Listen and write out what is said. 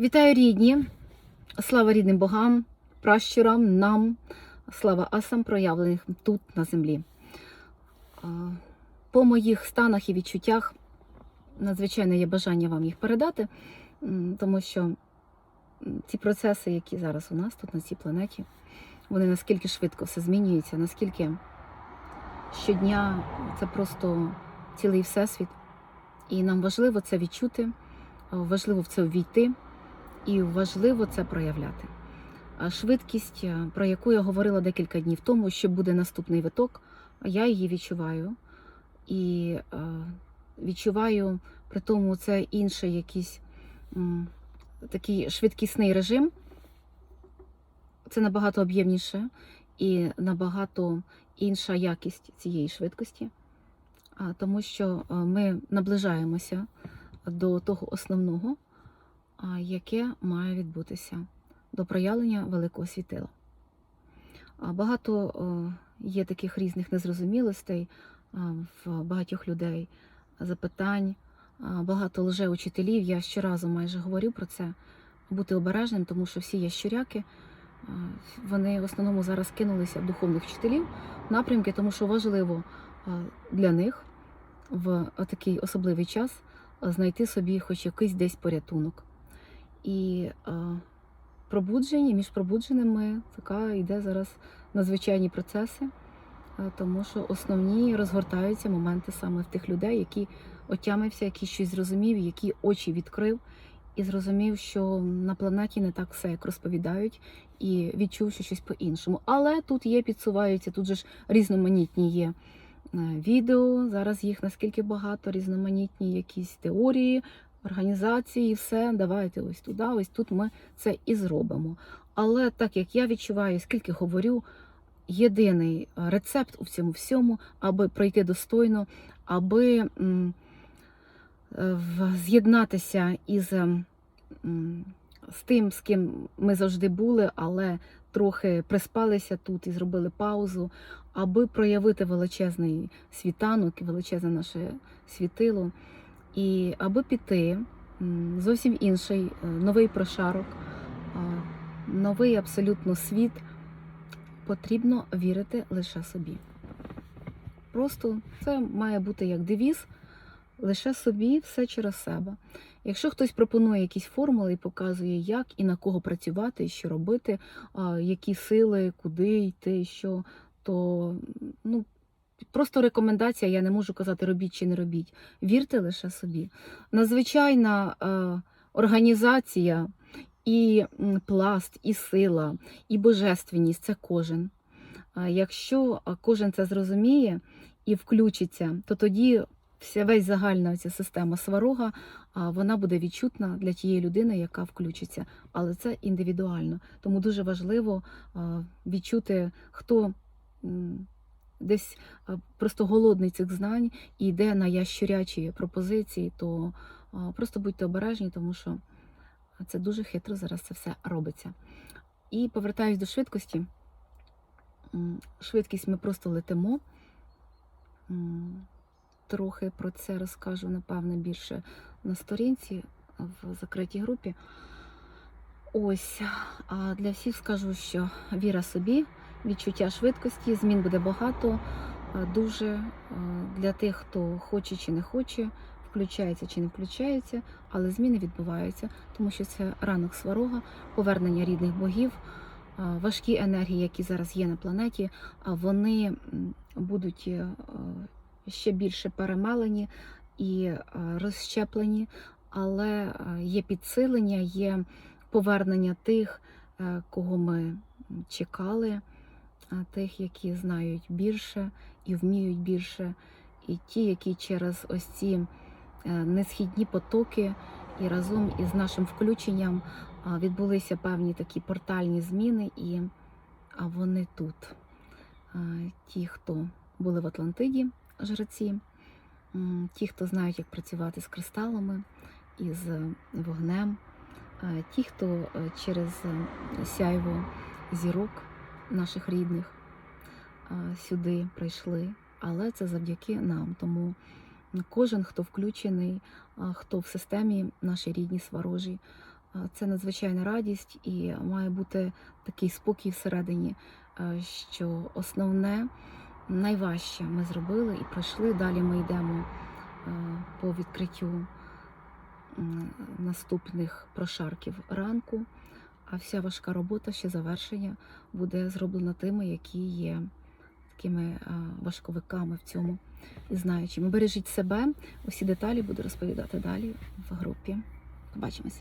Вітаю рідні! Слава рідним богам, пращурам, нам, слава асам, проявлених тут на землі. По моїх станах і відчуттях надзвичайно є бажання вам їх передати, тому що ці процеси, які зараз у нас тут на цій планеті, вони наскільки швидко все змінюється, наскільки щодня це просто цілий всесвіт. І нам важливо це відчути, важливо в це увійти і важливо це проявляти. Швидкість, е, про яку я говорила декілька днів тому, що буде наступний виток, я її відчуваю. І е, відчуваю при тому це інший якийсь такий швидкісний режим. Це набагато об'ємніше і набагато інша якість цієї швидкості, тому що е, ми наближаємося до того основного, яке має відбутися до проявлення великого світила. Багато є таких різних незрозумілостей в багатьох людей, запитань, багато лжеучителів. Я щоразу майже говорю про це. Бути обережним, тому що всі ящуряки, а, вони в основному зараз кинулися в духовних вчителів напрямки, тому що важливо для них в такий особливий час знайти собі хоч якийсь десь порятунок. І е, пробудження між пробудженими така йде зараз надзвичайні процеси, е, тому що основні розгортаються моменти саме в тих людей, які отямився, які щось зрозумів, які очі відкрив і зрозумів, що на планеті не так все, як розповідають, і відчув, що щось по-іншому. Але тут є, підсуваються, тут же ж різноманітні є. е, Відео, зараз їх наскільки багато, різноманітні якісь теорії, організації, все, давайте ось туди, ось тут ми це і зробимо. Але так як я відчуваю, скільки говорю, єдиний е, рецепт у цьому всьому, аби пройти достойно, аби е, з'єднатися із ем, з тим, з ким ми завжди були, але трохи приспалися тут і зробили паузу, аби проявити величезний світанок і величезне наше світило. І аби піти зовсім інший е, новий прошарок, новий абсолютно світ, потрібно вірити лише собі. Просто це має бути як девіз, лише собі, все через себе. Якщо хтось пропонує якісь формули і показує, як і на кого працювати, що робити, які сили, куди йти, що, то ну, Просто рекомендація, я не можу казати, робіть чи не робіть. Вірте лише собі. Надзвичайна е, організація, і пласт, і сила, і божественність це кожен. Якщо кожен це зрозуміє і включиться, то тоді вся весь загальна ця система сварога вона буде відчутна для тієї людини, яка включиться. Але це індивідуально. Тому дуже важливо відчути, хто. Десь просто голодний цих знань і йде на ящурячі пропозиції, то просто будьте обережні, тому що це дуже хитро зараз це все робиться. І повертаюсь до швидкості. Швидкість ми просто летимо. Трохи про це розкажу, напевне, більше на сторінці в закритій групі. Ось, а для всіх скажу, що віра собі, відчуття швидкості, змін буде багато. е, Дуже е, для тих, хто хоче чи не хоче, включається чи не включається, але зміни відбуваються, тому що це ранок сварога, повернення рідних богів, е, важкі енергії, які зараз є на планеті, а вони будуть ще більше перемелені і розщеплені, але є підсилення, є повернення тих, кого ми чекали, тих, які знають більше і вміють більше, і ті, які через ось ці е, несхідні потоки і разом із нашим включенням відбулися певні такі портальні зміни, і вони тут. Ті, хто були в Атлантиді, жреці, ті, хто знають, як працювати з кристалами і з вогнем, ті, хто е, через е, сяйво зірок наших рідних сюди прийшли. Але це завдяки нам. Тому кожен, хто включений, хто в системі нашій рідній сварожі, Це надзвичайна радість і має бути такий спокій всередині, що основне, найважче ми зробили і пройшли. Далі ми йдемо по відкриттю наступних прошарків ранку. А вся важка робота ще завершення буде зроблена тими, які є такими е, важковиками в цьому і знаючими. Бережіть себе. Усі деталі буду розповідати далі в групі. Побачимось.